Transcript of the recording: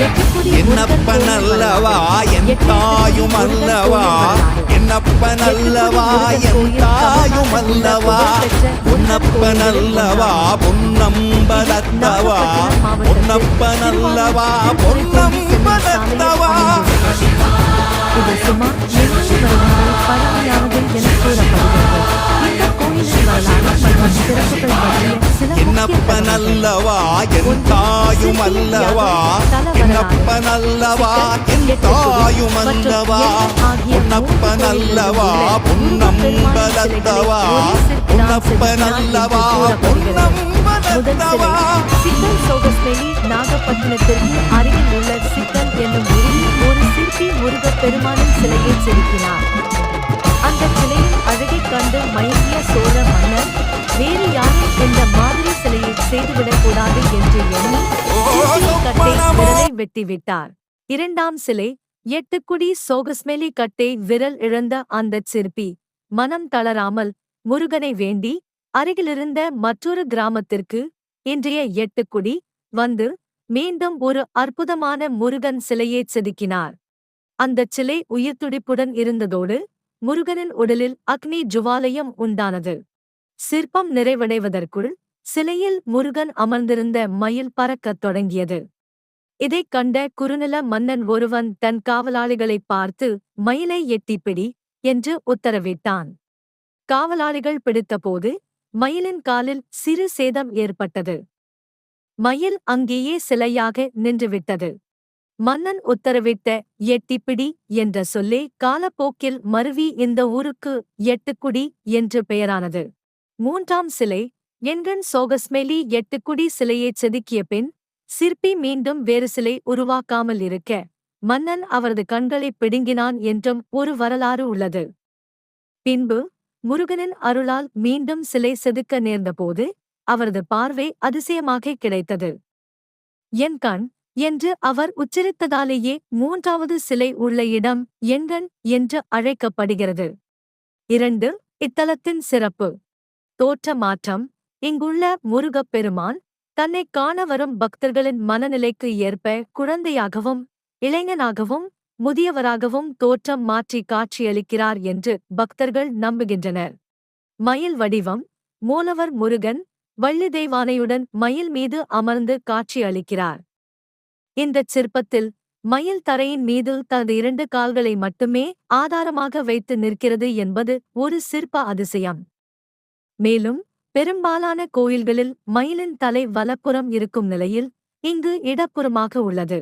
என்னப்பன் அல்லவா என் தாயும் அல்லவா? என்னப்பன் அல்லவா என் தாயும் அல்லவா? பொன்னப்பன் அல்லவா பொன்னம்பலத்தவா? பொன்னப்பன் அல்லவா பொன்னம்பலத்தவா? இது பழமையானது என கூறப்படுகிறது இந்த கோயிலின் வரலாறு மற்றும் சிறப்பு பற்றிய சில முக்கிய என்னப்பன் அல்லவா என் தாயும் அல்லவா என்னப்பன் அல்லவா என் தாயும் அல்லவா பொன்னப்பன் அல்லவா பொன்னம்பலத்தவா பொன்னப்பன் அல்லவா பொன்னம்பலத்தவா சிக்கல் சோகஸ்மேலி நாகப்பட்டினத்திற்கு அருகில் உள்ள சிக்கல் என்னும் ஊரில் ஒரு சிற்பி முருகப் பெருமானின் சிலையை செதுக்கினார். வெட்டிவிட்டார். இரண்டாம் சிலை எட்டுக்குடி சோகஸ்மெலி கட்டை விரல் இழந்த அந்தச் சிற்பி. மனம் தளராமல் முருகனை வேண்டி அருகிலிருந்த மற்றொரு கிராமத்திற்கு இன்றைய எட்டுக்குடி வந்து மீண்டும் ஒரு அற்புதமான முருகன் சிலையைச் செதுக்கினார். அந்தச் சிலை உயிர்த்துடிப்புடன் இருந்ததோடு முருகனின் உடலில் அக்னி ஜுவாலயம் உண்டானது. சிற்பம் நிறைவடைவதற்குள் சிலையில் முருகன் அமர்ந்திருந்த மயில் பறக்கத் தொடங்கியது. இதைக் கண்ட குறுநில மன்னன் ஒருவன் தன் காவலாளிகளைப் பார்த்து மயிலை எட்டிப்பிடி என்று உத்தரவிட்டான். காவலாளிகள் பிடித்தபோது மயிலின் காலில் சிறு சேதம் ஏற்பட்டது. மயில் அங்கேயே சிலையாக நின்றுவிட்டது. மன்னன் உத்தரவிட்ட எட்டிப்பிடி என்ற சொல்லே காலப்போக்கில் மருவி இந்த ஊருக்கு எட்டுக்குடி என்று பெயரானது. மூன்றாம் சிலை எண்கண் சோகஸ்மெலி எட்டுக்குடி சிலையைச் செதுக்கிய பின் சிற்பி மீண்டும் வேறு சிலை உருவாக்காமல் இருக்க மன்னன் அவரது கண்களைப் பிடுங்கினான் என்றும் ஒரு வரலாறு உள்ளது. பின்பு முருகனின் அருளால் மீண்டும் சிலை செதுக்க நேர்ந்தபோது அவரது பார்வை அதிசயமாக கிடைத்தது. என் கண் என்று அவர் உச்சரித்ததாலேயே மூன்றாவது சிலை உள்ள இடம் எண்கண் என்று அழைக்கப்படுகிறது. இரண்டு இத்தலத்தின் சிறப்பு. தோற்ற மாற்றம் இங்குள்ள முருகப் பெருமான் தன்னை காண வரும் பக்தர்களின் மனநிலைக்கு ஏற்ப குழந்தையாகவும் இளைஞனாகவும் முதியவராகவும் தோற்றம் மாற்றி காட்சியளிக்கிறார் என்று பக்தர்கள் நம்புகின்றனர். மயில் வடிவம் மூலவர் முருகன் வள்ளி தெய்வானையுடன் மயில் மீது அமர்ந்து காட்சியளிக்கிறார். இந்தச் சிற்பத்தில் மயில் தரையின் மீது தனது இரண்டு கால்களை மட்டுமே ஆதாரமாக வைத்து நிற்கிறது என்பது ஒரு சிற்ப அதிசயம். மேலும் பெரும்பாலான கோயில்களில் மயிலின் தலை வலப்புறம் இருக்கும் நிலையில் இங்கு இடப்புறமாக உள்ளது.